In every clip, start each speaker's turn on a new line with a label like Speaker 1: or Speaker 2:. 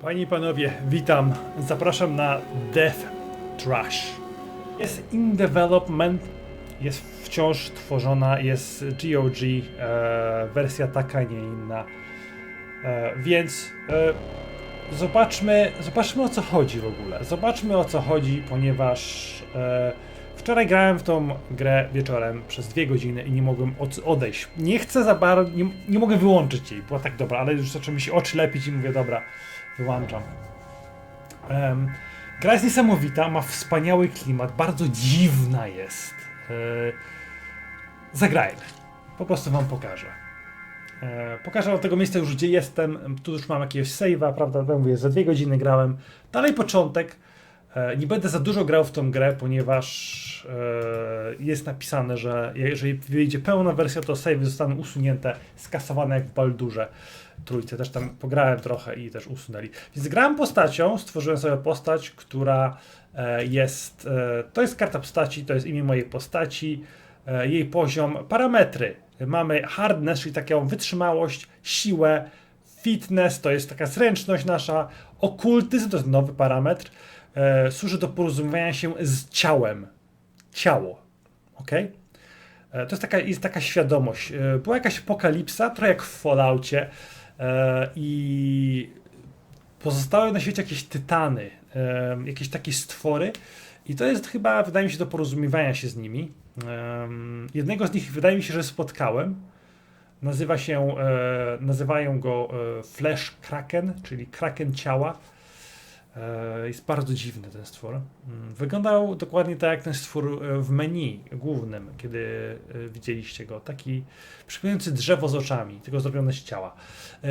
Speaker 1: Panie i panowie, witam. Zapraszam na Death Trash. Jest in development, jest wciąż tworzona, jest GOG, e, wersja taka, nie inna. E, więc e, zobaczmy, zobaczmy o co chodzi w ogóle. Zobaczmy o co chodzi, ponieważ e, wczoraj grałem w tą grę wieczorem przez dwie godziny i nie mogłem od, odejść. Nie chcę za bardzo, nie, nie mogę wyłączyć jej, była tak dobra, ale już zaczęły mi się oczy lepić i mówię, dobra, wyłączam. Em, gra jest niesamowita, ma wspaniały klimat, bardzo dziwna jest. E, zagrajmy. Po prostu wam pokażę. E, pokażę wam tego miejsca już, gdzie jestem. Tu już mam jakiegoś save'a, prawda? Tak mówię, za dwie godziny grałem. Dalej początek. E, nie będę za dużo grał w tą grę, ponieważ jest napisane, że jeżeli wyjdzie pełna wersja, to save zostaną usunięte, skasowane jak w Baldurze trójce. Też tam pograłem trochę i też usunęli. Więc grałem postacią, stworzyłem sobie postać, która e, jest. E, to jest karta postaci, to jest imię mojej postaci, e, jej poziom, parametry. Mamy hardness, czyli taką wytrzymałość, siłę, fitness, to jest taka zręczność nasza, okultyzm to jest nowy parametr. Służy do porozumiewania się z ciałem. Ciało. ok? To jest taka, jest taka świadomość. Była jakaś apokalipsa, trochę jak w Falloutie i pozostały na świecie jakieś tytany, e, jakieś takie stwory i to jest chyba, wydaje mi się, do porozumiewania się z nimi. Em, Jednego z nich wydaje mi się, że spotkałem. Nazywa się, e, nazywają go e, Flash Kraken, czyli kraken ciała. E, Jest bardzo dziwny ten stwór. Mm, Wyglądał dokładnie tak jak ten stwór e, w menu głównym, kiedy e, widzieliście go. Taki przypominający drzewo z oczami, tylko zrobione z ciała.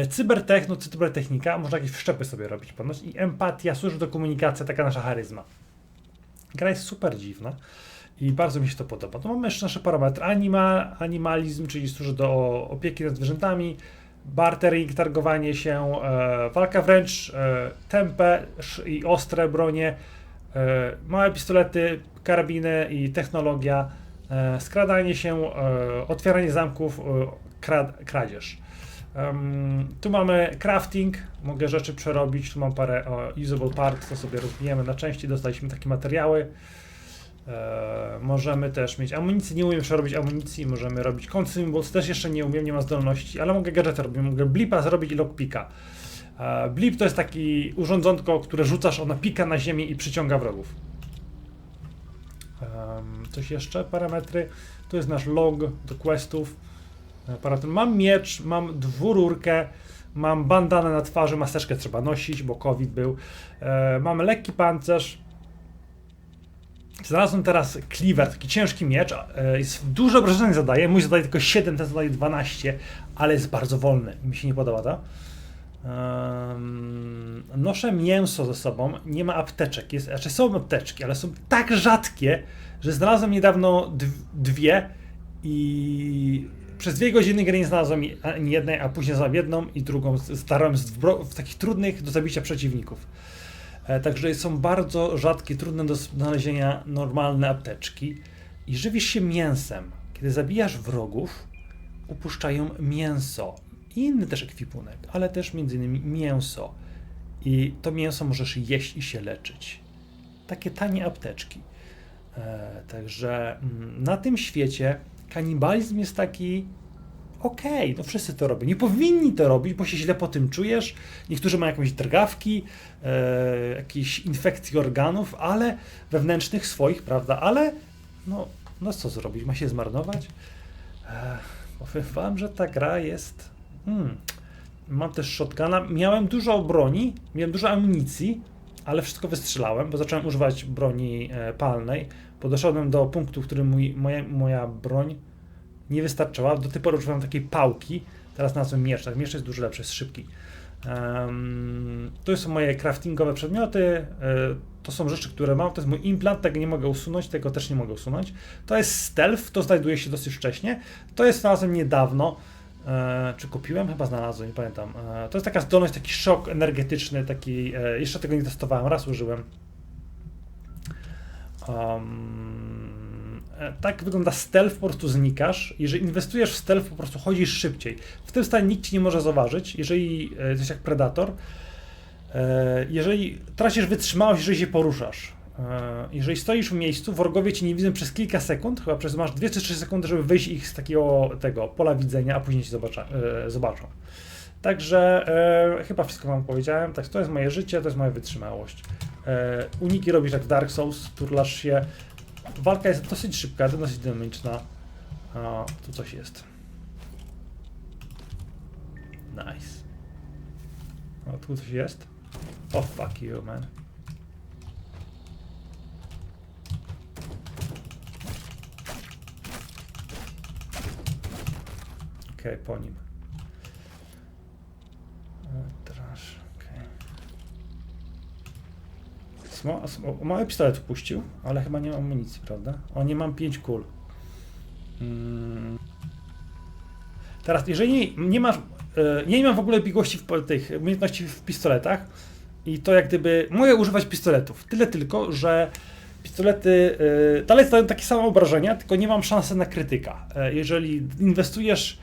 Speaker 1: Cybertech, no cybertechnika, można jakieś wszczepy sobie robić ponoć. I empatia, służy do komunikacji, taka nasza charyzma. Gra jest super dziwna i bardzo mi się to podoba. To mamy jeszcze nasze parametry. Anima, animalizm, czyli służy do opieki nad zwierzętami, bartering, targowanie się, e, walka wręcz, e, tempę sz- i ostre bronie, e, małe pistolety, karabiny i technologia, skradanie się, otwieranie zamków, krad- kradzież. Tu mamy crafting, mogę rzeczy przerobić, tu mam parę usable parts, to sobie rozbijemy na części, dostaliśmy takie materiały. E, możemy też mieć amunicję, nie umiem przerobić amunicji, możemy robić consumables, też jeszcze nie umiem, nie ma zdolności, ale mogę gadżety robić, mogę blipa zrobić i lockpicka. E, blip to jest taki urządzonko, które rzucasz, ona pika na ziemię i przyciąga wrogów. Coś jeszcze? Parametry. To jest nasz log do questów. E. Mam miecz, mam dwururkę, mam bandanę na twarzy, maseczkę trzeba nosić, bo COVID był. Mam lekki pancerz. Znalazłem teraz cleaver, taki ciężki miecz. E, jest dużo obrażeń zadaje. Mój zadaje tylko 7, ten zadaje 12, ale jest bardzo wolny. Mi się nie podoba to. Em, noszę mięso ze sobą, nie ma apteczek. Jest, znaczy są apteczki, ale są tak rzadkie, że znalazłem niedawno dw- dwie i przez dwie godziny gry nie znalazłem ani jednej, a później znalazłem jedną i drugą. Starałem wbro- w takich trudnych do zabicia przeciwników. E, Także są bardzo rzadkie, trudne do znalezienia normalne apteczki i żywisz się mięsem. Kiedy zabijasz wrogów, upuszczają mięso i inny też ekwipunek, ale też między innymi mięso. I to mięso możesz jeść i się leczyć. Takie tanie apteczki. E, także mm, na tym świecie kanibalizm jest taki okej, no wszyscy to robią. Nie powinni to robić, bo się źle po tym czujesz. Niektórzy mają jakieś drgawki, e, jakieś infekcje organów, ale wewnętrznych swoich, prawda? Ale no, no co zrobić? Ma się zmarnować? E, powiem wam, że ta gra jest... Hmm. Mam też shotguna. Miałem dużo broni, miałem dużo amunicji, ale wszystko wystrzelałem, bo zacząłem używać broni e, palnej. Bo doszedłem do punktu, w którym mój, moja, moja broń nie wystarczała. Do tej pory używałem takiej pałki, teraz znalazłem miecz. Tak, miecz jest dużo lepszy, jest szybki. Em, to są moje craftingowe przedmioty. e, To są rzeczy, które mam. To jest mój implant, tego nie mogę usunąć, tego też nie mogę usunąć. To jest stealth, to znajduje się dosyć wcześnie. To jest znalazłem niedawno. E, czy kupiłem? Chyba znalazłem, nie pamiętam. E, to jest taka zdolność, taki szok energetyczny, taki. E, jeszcze tego nie testowałem, raz użyłem. Um, tak wygląda stealth, po prostu znikasz. Jeżeli inwestujesz w stealth, po prostu chodzisz szybciej. W tym stanie nikt ci nie może zauważyć, jeżeli e, jesteś jak predator. E, jeżeli tracisz wytrzymałość, jeżeli się poruszasz, e, jeżeli stoisz w miejscu, wrogowie cię nie widzą przez kilka sekund, chyba przez masz 2 czy 3 sekundy, żeby wyjść ich z takiego tego pola widzenia, a później cię zobacza, zobaczą. Także e, chyba wszystko wam powiedziałem. Tak, to jest moje życie, to jest moja wytrzymałość. E, uniki robisz jak w Dark Souls, turlasz się. Walka jest dosyć szybka, dosyć dynamiczna. A, tu coś jest. Nice. O, tu coś jest. Oh fuck you, man. Okej, po nim. E, Trash, okej. Smo, mały pistolet wpuścił, ale chyba nie mam amunicji, prawda? O, nie mam 5 kul. Mm. Teraz, jeżeli nie masz, e, nie mam w ogóle biegłości w tych umiejętności w pistoletach i to jak gdyby mogę używać pistoletów. Tyle tylko, że pistolety e, dalej dają takie same obrażenia, tylko nie mam szansy na krytyka. E, jeżeli inwestujesz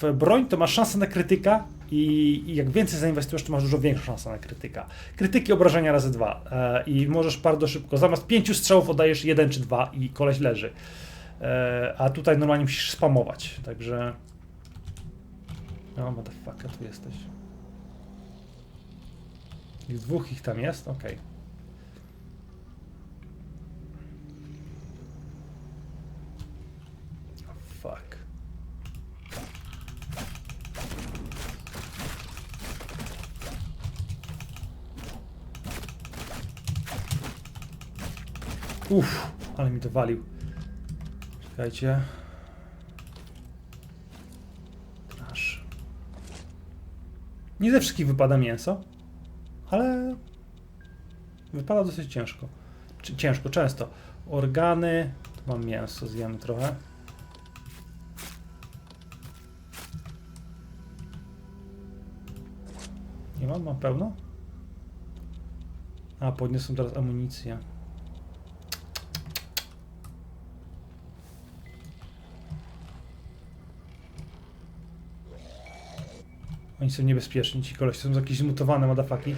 Speaker 1: w broń, to masz szansę na krytyka i, i jak więcej zainwestujesz, to masz dużo większą szansę na krytyka. Krytyki obrażenia razy dwa e, i możesz bardzo szybko, zamiast pięciu strzałów oddajesz jeden czy dwa i koleś leży. E, a tutaj normalnie musisz spamować, także... No, motherfucker, tu jesteś. I dwóch ich tam jest? Okej. Fuck. Uff, ale mi to walił. Czekajcie. Aż. Nie ze wszystkich wypada mięso, ale wypada dosyć ciężko. Ciężko, często. Organy. Tu mam mięso, zjemy trochę. Nie mam, mam pełno? A, podniosą teraz amunicję. Oni są niebezpieczni, ci koleś są jakieś zmutowane madafaki.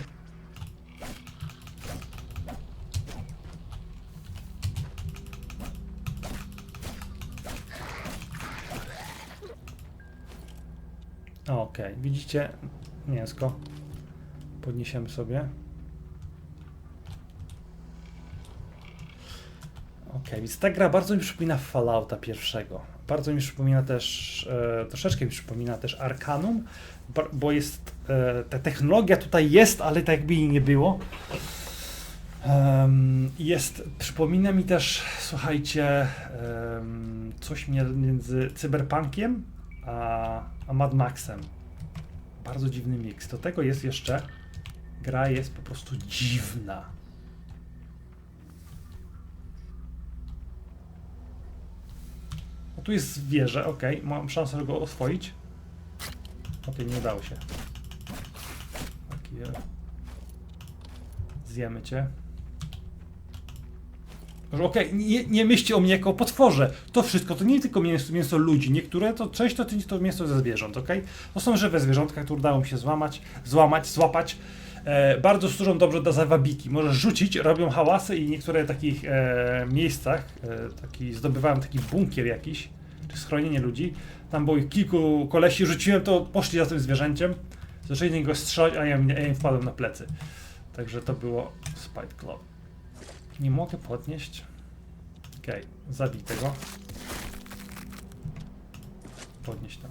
Speaker 1: Okej, widzicie mięsko. Podniesiemy sobie. Okej, więc ta gra bardzo mi przypomina Fallouta pierwszego. Bardzo mi przypomina też, e, troszeczkę mi przypomina też Arcanum, ba- bo jest, e, ta technologia tutaj jest, ale tak jakby jej nie było. Jest, przypomina mi też, słuchajcie, coś między Cyberpunkiem a, a Mad Maxem. Bardzo dziwny miks. Do tego jest jeszcze, gra jest po prostu dziwna. Tu jest zwierzę, ok, mam szansę go oswoić. Ok, nie udało się. Zjemy cię. Okej, nie, nie myślcie o mnie jako o potworze. To wszystko to nie tylko mięso, mięso ludzi. Niektóre to część to, to mięso ze zwierząt, ok? To są żywe zwierzątka, które udało mi się złamać, złamać, złapać. E, bardzo służą dobrze do zawabiki. Możesz rzucić, robią hałasy i niektóre takich e, miejscach, e, taki, zdobywałem taki bunkier jakiś, schronienie ludzi. Tam było ich kilku kolesi, rzuciłem to, poszli za tym zwierzęciem, zaczęli niego strzelać, a ja, im- ja im wpadłem na plecy. Także to było Spite. Nie mogę podnieść. Okej, zabij tego. Podnieś to.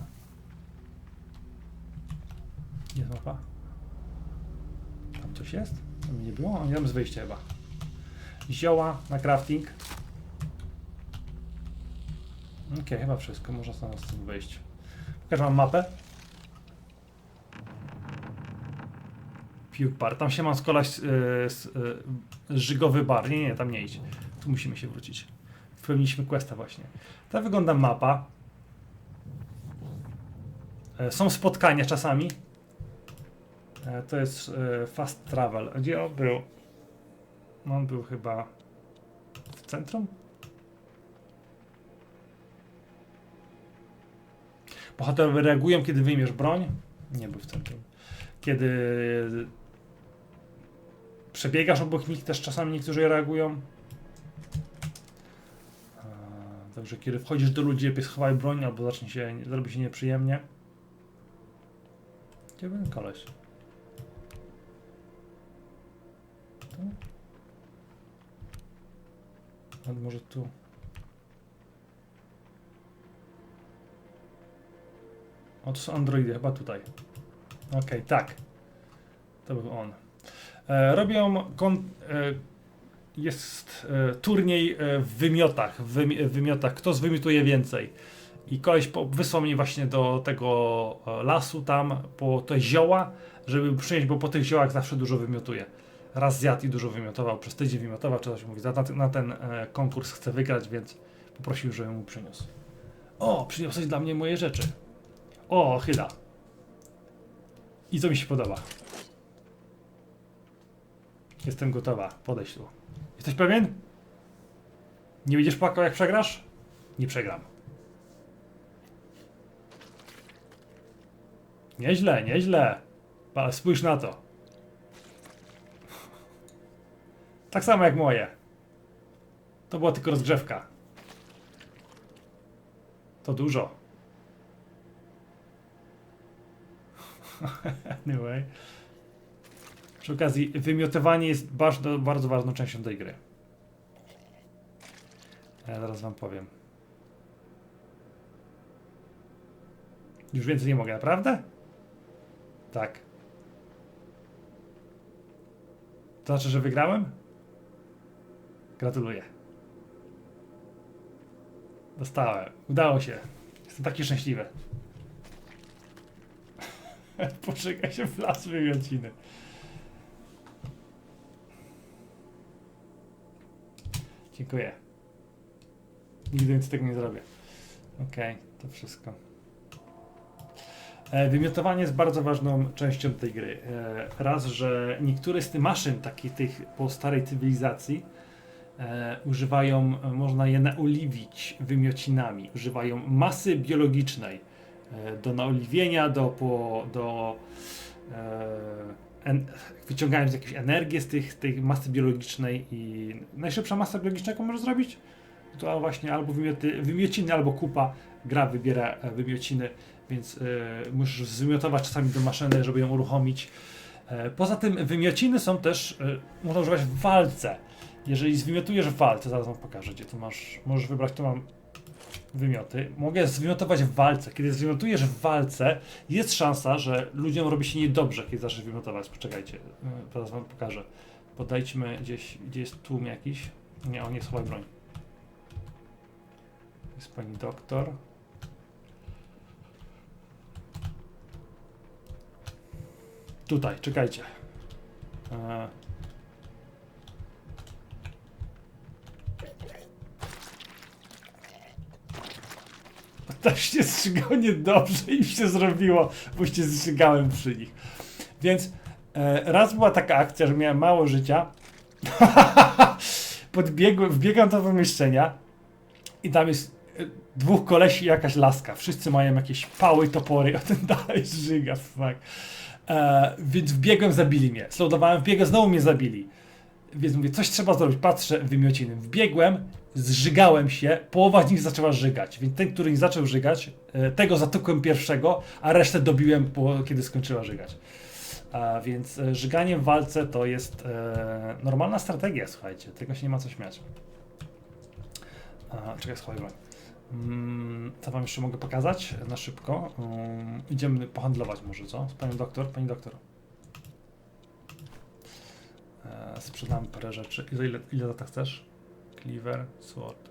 Speaker 1: Jest mapa? Tam coś jest? Tam nie było? Oni tam z wyjścia chyba. Zioła na crafting. Okej, chyba wszystko. Można stąd wyjść. Pokażę wam mapę. Bar. Tam się mam skolaś yy, yy, żygowy bar. Nie, nie, tam nie idź. Tu musimy się wrócić. Spełniliśmy questa właśnie. Tak wygląda mapa. E, Są spotkania czasami. E, To jest e, fast travel. Gdzie on był? On był chyba w centrum? Bohaterowie reagują, kiedy wyjmiesz broń. Nie był w centrum. kiedy przebiegasz obok nich, też czasami niektórzy reagują. Także kiedy wchodzisz do ludzi, lepiej schowaj broń, albo zacznie się, zrobi się nieprzyjemnie. Gdzie ten koleś? Tu? Może tu? O, to są androidy, chyba tutaj. Okej, tak. To był on. E, robią. Kon, e, jest e, turniej e, w wymiotach. W wymi- w wymiotach. Kto zwymiotuje więcej? I koleś po, wysłał mnie właśnie do tego e, lasu tam po te zioła, żeby przynieść, bo po tych ziołach zawsze dużo wymiotuje. Raz zjadł i dużo wymiotował, przez tydzień wymiotował, czy coś mówi. Na, na ten e, konkurs chce wygrać, więc poprosił, żebym mu przyniósł. O, przyniosłeś dla mnie moje rzeczy. O, chyba. I co mi się podoba. Jestem gotowa. Podejdź tu. Jesteś pewien? Nie będziesz płakał jak przegrasz? Nie przegram. Nieźle, nieźle. Ale spójrz na to. Tak samo jak moje. To była tylko rozgrzewka. To dużo. anyway. Przy okazji, wymiotowanie jest bardzo, bardzo ważną częścią tej gry. Ja zaraz wam powiem. Już więcej nie mogę, naprawdę? Tak. To znaczy, że wygrałem? Gratuluję. Dostałem. Udało się. Jestem taki szczęśliwy. Poczekaj się w las wymiociny. Dziękuję. Nigdy więcej tego nie zrobię. Okej, to wszystko. E, Wymiotowanie jest bardzo ważną częścią tej gry. E, Raz, że niektóre z tych maszyn, takich tych po starej cywilizacji, e, używają, e, można je naoliwić wymiocinami. Używają masy biologicznej do naoliwienia, do, po, do e, en, wyciągając jakąś energię z tych, tej masy biologicznej i najszybsza masa biologiczna, jaką możesz zrobić, to właśnie albo wymioty, wymiociny, albo kupa. Gra wybiera e, wymiociny, więc e, musisz zwymiotować czasami do maszyny, żeby ją uruchomić. E, poza tym wymiociny są też, e, można używać w walce. Jeżeli zwymiotujesz w walce, zaraz wam pokażę, gdzie tu masz, możesz wybrać, tu mam wymioty. Mogę zwymiotować w walce. Kiedy zwymiotujesz w walce, jest szansa, że ludziom robi się niedobrze, kiedy zaczniesz wymiotować. Poczekajcie, e, zaraz wam pokażę. Podejdźmy gdzieś, gdzie jest tłum jakiś. Nie, on nie schowaj broń. Jest pani doktor. Tutaj, czekajcie. E... Tak się strzygało niedobrze i się zrobiło, bo się zstrzygałem przy nich. Więc e, raz była taka akcja, że miałem mało życia. Podbiegłem, wbiegam do pomieszczenia i tam jest e, dwóch kolesi i jakaś laska. Wszyscy mają jakieś pały, topory, a ten dalej żyga, fuck. E, więc wbiegłem, zabili mnie. Slowdowałem, wbiegłem, znowu mnie zabili. Więc mówię, coś trzeba zrobić. Patrzę, wymiociny. Wbiegłem, zżygałem się, połowa z nich zaczęła żygać. Więc ten, który nie zaczął żygać, e, tego zatukłem pierwszego, a resztę dobiłem, po, kiedy skończyła żygać. A więc e, żyganie w walce to jest e, normalna strategia, słuchajcie. Tego się nie ma co śmiać. A, czekaj, schowaj broń. Mm, co wam jeszcze mogę pokazać na szybko? Um, idziemy pohandlować może, co? Z panią doktor? Pani doktor. Sprzedamy parę rzeczy. Ile, ile, ile za to chcesz? Cleaver, sword.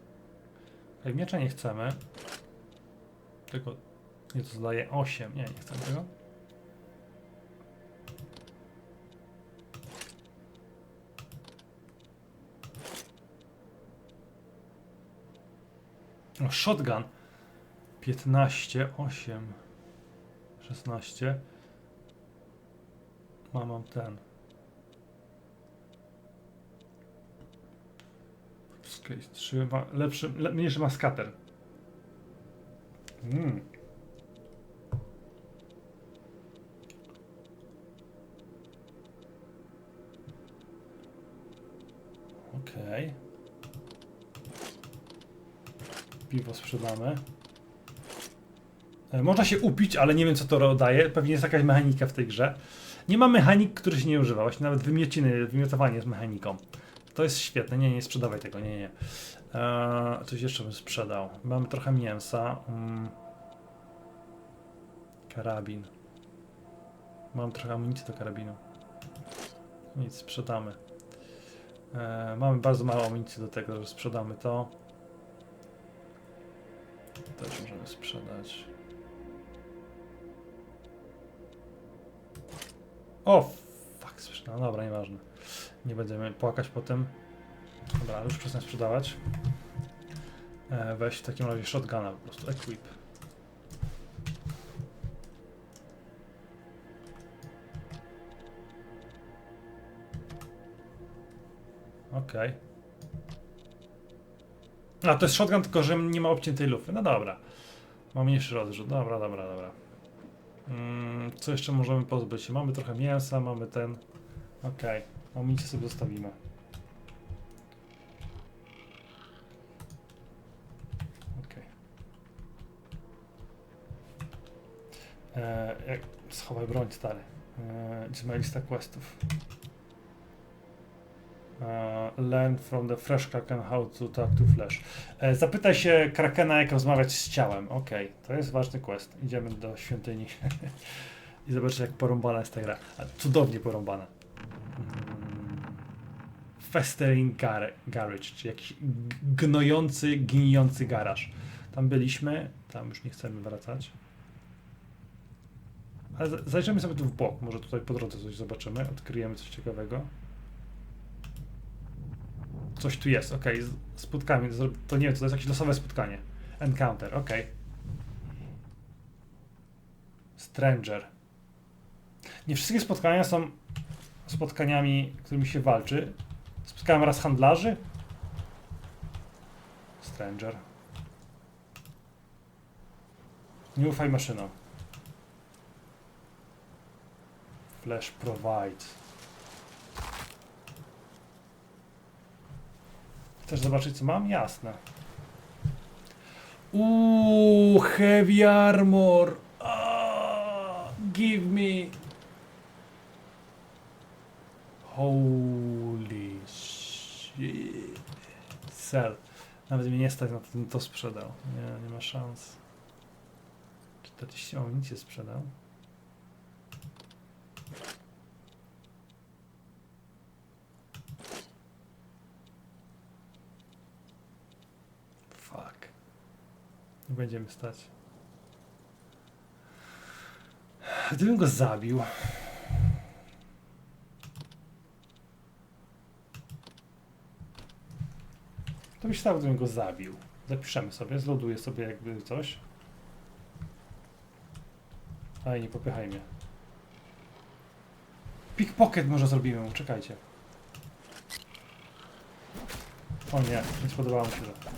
Speaker 1: Okay, miecza nie chcemy. Tylko nie to zdaje 8. Nie, nie chcemy tego. O, shotgun. 15, 8, 16. Mam, mam ten. Case 3 ma lepszy, le, mniejszy ma skater. Mm. Okej. Okay. Piwo sprzedamy. E, można się upić, ale nie wiem co to daje. Pewnie jest jakaś mechanika w tej grze. Nie ma mechanik, który się nie używa. Właśnie nawet wymieciny, wymiotowanie jest mechaniką. To jest świetne. Nie, nie sprzedawaj tego. Nie, nie. Eee, coś jeszcze bym sprzedał. Mamy trochę mięsa. Mm. Karabin. Mam trochę amunicji do karabinu. Nic, sprzedamy. E, mamy bardzo mało amunicji do tego, że sprzedamy to. Też możemy sprzedać. O, fuck, sprzedam. Dobra, nieważne. Nie będziemy płakać po tym. Dobra, już przestań sprzedawać. E, weź w takim razie shotguna po prostu, equip. Okej. A, to jest shotgun, tylko że nie ma obciętej lufy. No dobra. Ma mniejszy rozrzut. Dobra, dobra, dobra. Mm, co jeszcze możemy pozbyć się? Mamy trochę mięsa, mamy ten... Okej. Amunicję sobie zostawimy. Okej. Jak... Schowaj broń, stary. Gdzie moja lista questów? E, learn from the fresh kraken how to talk to flesh. E, zapytaj się krakena, jak rozmawiać z ciałem. Okej, to jest ważny quest. Idziemy do świątyni i zobaczyć, jak porąbana jest ta gra. A, cudownie porąbana. Festering gar Garage, czyli jakiś gnojący, gnijący garaż. Tam byliśmy, tam już nie chcemy wracać. Ale zajrzymy sobie tu w bok, może tutaj po drodze coś zobaczymy, odkryjemy coś ciekawego. Coś tu jest, okej. z Spotkanie, to nie wiem, to jest jakieś losowe spotkanie. Encounter, okej. Stranger. Nie wszystkie spotkania są spotkaniami, którymi się walczy. Spotkałem raz handlarzy. Stranger. Nie ufaj maszynom. Flash provide. Chcesz zobaczyć co mam? Jasne. Uuu, heavy armor. Ah, give me. Holy. Sell. Nawet mnie nie stać na to, bym to sprzedał. Nie, nie ma szans. 40 amunicję sprzedał. Fuck. Nie będziemy stać. Gdybym go zabił. To by się stało, gdybym go zabił. Zapiszemy sobie, zloduję sobie jakby coś. Aj, nie popychaj mnie. Pickpocket może zrobimy, czekajcie. O nie, nie spodobało mi się to.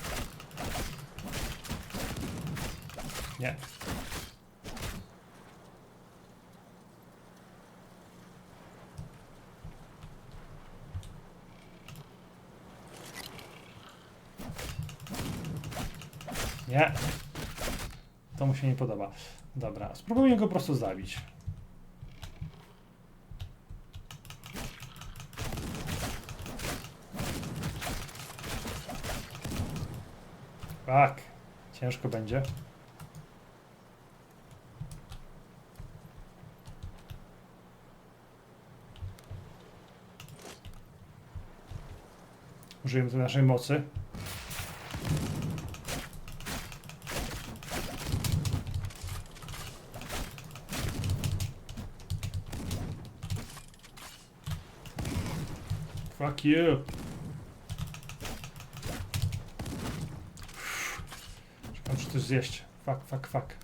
Speaker 1: Nie. Nie. To mu się nie podoba. Dobra, spróbujmy go po prostu zabić. Tak. Ciężko będzie. Użyjemy naszej mocy. Fuck you. Czekam, czy coś zjeść. Fuck, fuck, fuck.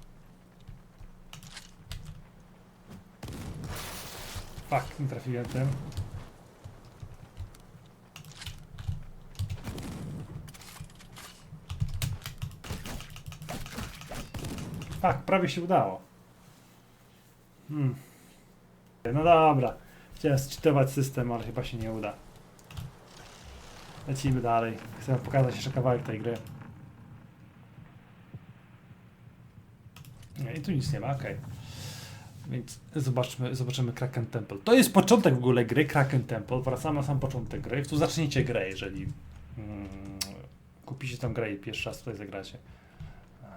Speaker 1: Fuck, nie trafiłem tym. Fuck, prawie się udało. Hmm. No dobra. Chciałem zczytować system, ale chyba się nie uda. Lecimy dalej. Chcę pokazać jeszcze kawałek tej gry. I tu nic nie ma, okej. Więc zobaczmy, zobaczymy Kraken Temple. To jest początek w ogóle gry, Kraken Temple. Wracamy na sam początek gry. Tu zaczniecie grę, jeżeli mm, kupicie tą grę i pierwszy raz tutaj zagracie. Eee,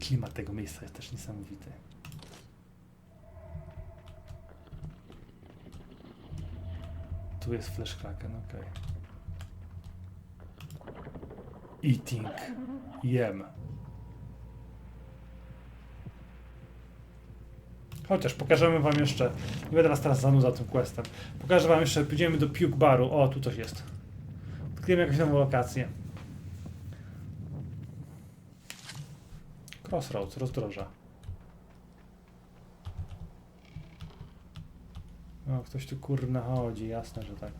Speaker 1: Klimat tego miejsca jest też niesamowity. Tu jest Flash Kraken, okej. Eating. Jem. Chociaż pokażemy wam jeszcze. Nie będę was teraz zanudzał tym questem. Pokażę wam jeszcze, pójdziemy do Puke Baru. O, tu coś jest. Odkryjemy jakąś nową lokację. Crossroads, rozdroża. O, ktoś tu kurna chodzi, jasne, że tak.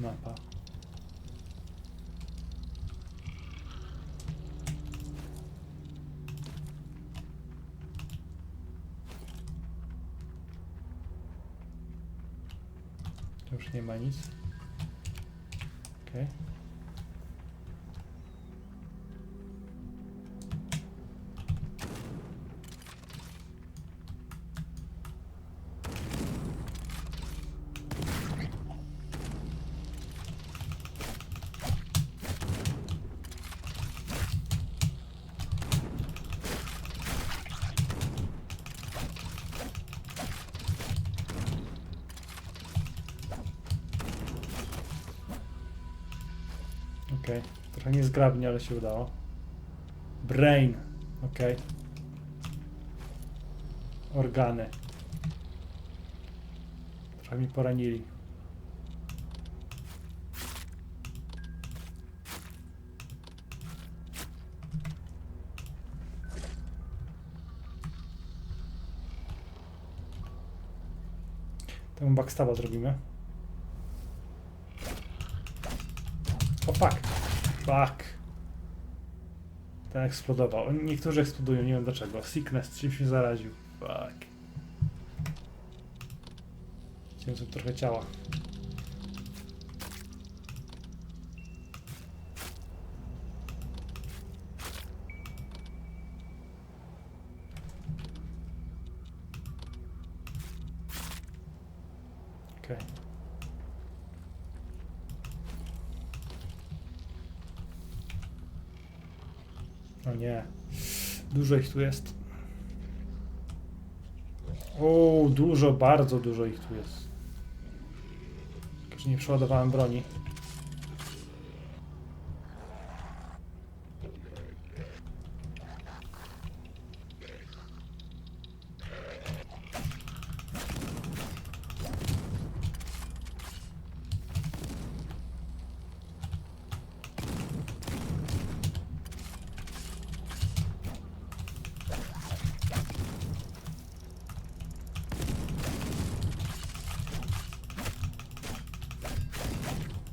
Speaker 1: Mapa. Tu już nie ma nic. Okej. Okej. Trochę niezgrabnie, ale się udało. Brain. Okej. Organy. Trochę mi poranili. Temu backstaba zrobimy. O fuck. Fuck. Ten eksplodował. Oni- Niektórzy eksplodują, nie wiem dlaczego. Sickness czymś się zaraził. Fuck. Chciałem sobie trochę ciała. Okej. O nie. Dużo ich tu jest. O, dużo, bardzo dużo ich tu jest. Nie przeładowałem broni.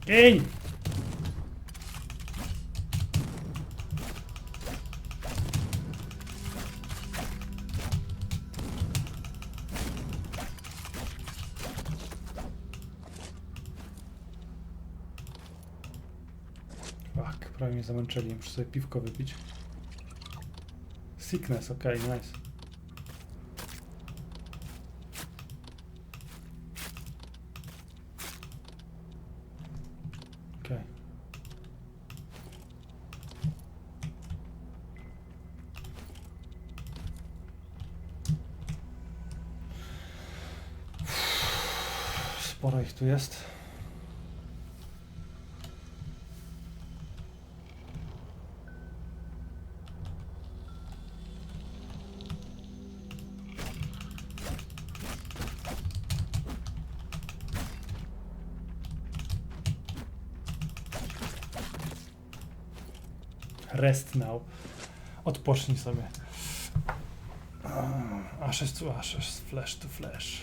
Speaker 1: Ej! Fuck, prawie mnie zamęczyli, muszę sobie piwko wypić. Sickness, okej, nice. Okej. Sporo ich tu jest. Rest now. Odpocznij sobie. Ashes to ashes, flesh to flesh.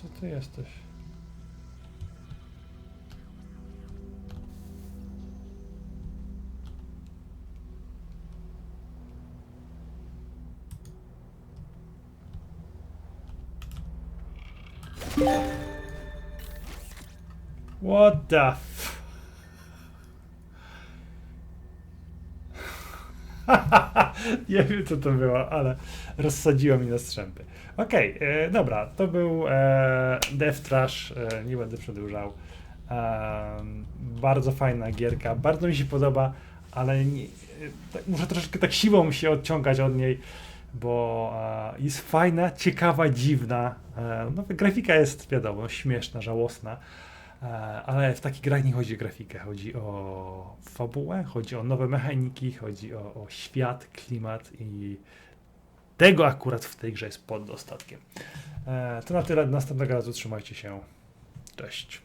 Speaker 1: Co ty jesteś? What the Nie wiem co to było, ale rozsadziło mi na strzępy. Okej, e, dobra, to był e, Death Trash, e, nie będę przedłużał. E, bardzo fajna gierka, bardzo mi się podoba, ale nie, tak, muszę troszeczkę tak siłą się odciągać od niej, bo e, jest fajna, ciekawa, dziwna. E, no, grafika jest, wiadomo, śmieszna, żałosna. E, Ale w takich grach nie chodzi o grafikę, chodzi o fabułę, chodzi o nowe mechaniki, chodzi o, o świat, klimat i tego akurat w tej grze jest pod dostatkiem. E, To na tyle, następnego razu trzymajcie się. Cześć.